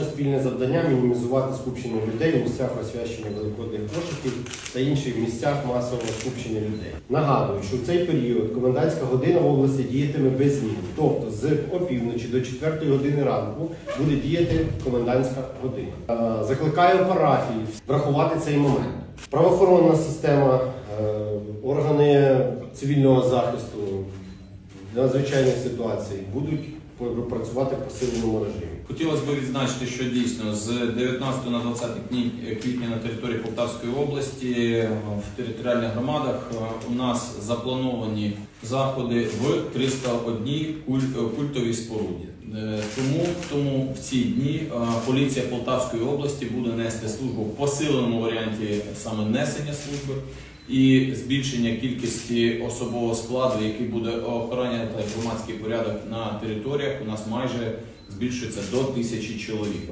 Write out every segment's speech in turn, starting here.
Наше спільне завдання мінімізувати скупчення людей у місцях освячення великодних кошиків та інших місцях масового скупчення людей. Нагадую, що в цей період комендантська година в області діятиме без змін. Тобто з опівночі до 4 години ранку буде діяти комендантська година. Е, Закликаю парафії врахувати цей момент. Правоохоронна система, е, органи цивільного захисту надзвичайних ситуацій будуть працювати в посиленому режимі. Хотілося б відзначити, що дійсно з 19 на 20 кні- квітня на території Полтавської області в територіальних громадах е, у нас заплановані заходи в 301 е, культовій споруді. Е, Тому, тому в ці дні поліція Полтавської області буде нести службу в посиленому варіанті саме несення служби і збільшення кількості особового складу, який буде охороняти громадський порядок на територіях, у нас майже збільшується до тисячі чоловік.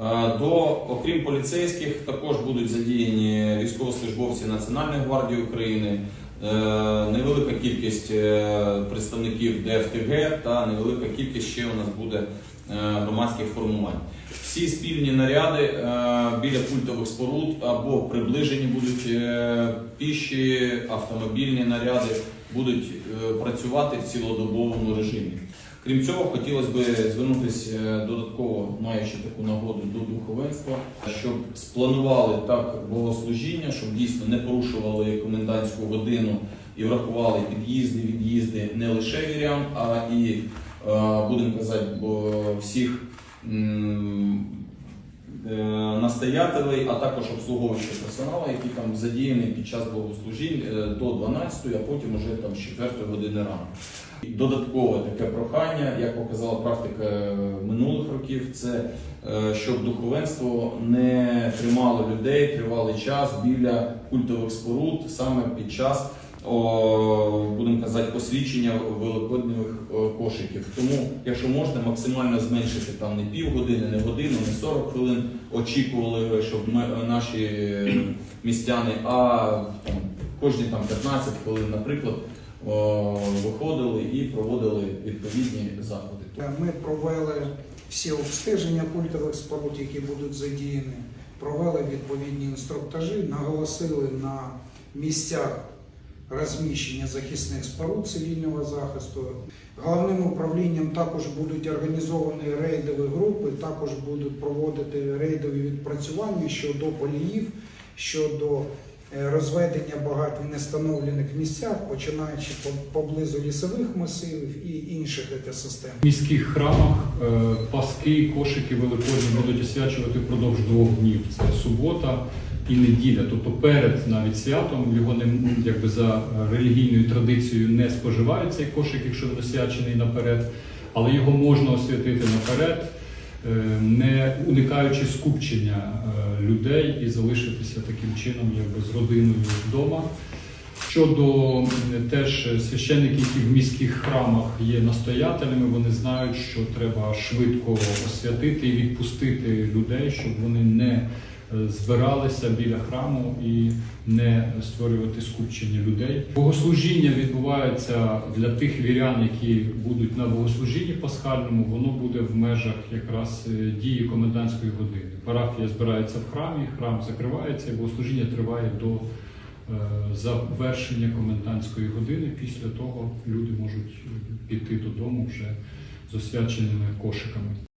Е, До, окрім поліцейських, також будуть задіяні військовослужбовці Національної гвардії України, е, невелика кількість е, представників ДФТГ та невелика кількість ще у нас буде громадських формувань. Всі спільні наряди біля культових споруд або приближені будуть піші, автомобільні наряди будуть працювати в цілодобовому режимі. Крім цього, хотілося б звернутися е, додатково, маючи таку нагоду до духовенства, щоб спланували так богослужіння, щоб дійсно не порушували комендантську годину і врахували під'їзди, від'їзди не лише вірян, а і е, будемо казати, бо всіх настоятелей, а також обслуговуючого персоналу, які там задіяні під час богослужінь е, до 12, а потім уже там з 4 години ранку. Додаткове таке прохання, як показала практика е, минулих років, це е, щоб духовенство не тримало людей тривалий час біля культових споруд саме під час. Будемо казати, посвідчення великодніх кошиків. Тому, якщо можна, максимально зменшити там не півгодини, не годину, не 40 хвилин очікували, щоб ми, наші е, містяни, а там, кожні там 15 хвилин, наприклад, виходили і проводили відповідні заходи. Ми провели всі обстеження культових споруд, які будуть задіяні, провели відповідні інструктажі, наголосили на місцях розміщення захисних споруд цивільного захисту. Головним управлінням також будуть організовані рейдові групи, також будуть проводити рейдові відпрацювання щодо поліїв, щодо е, розведення багать нестановлених місцях, починаючи по- поблизу лісових масивів і інших екосистем. В міських храмах е, паски, кошики великодні будуть освячувати впродовж двох днів. Це субота і неділя. Тобто перед навіть святом його не якби за е, релігійною традицією не споживають цей кошик, якщо освячений наперед, але його можна освятити наперед, е, не уникаючи скупчення е, людей і залишитися таким чином, якби з родиною вдома. Щодо теж священників, які в міських храмах є настоятелями, вони знають, що треба швидко освятити і відпустити людей, щоб вони не е, збиралися біля храму і не створювати скупчення людей. Богослужіння відбувається для тих вірян, які будуть на богослужінні пасхальному. Воно буде в межах якраз е, дії комендантської години. Парафія збирається в храмі, храм закривається, і богослужіння триває до е, завершення комендантської години. Після того люди можуть піти додому вже з освяченими кошиками.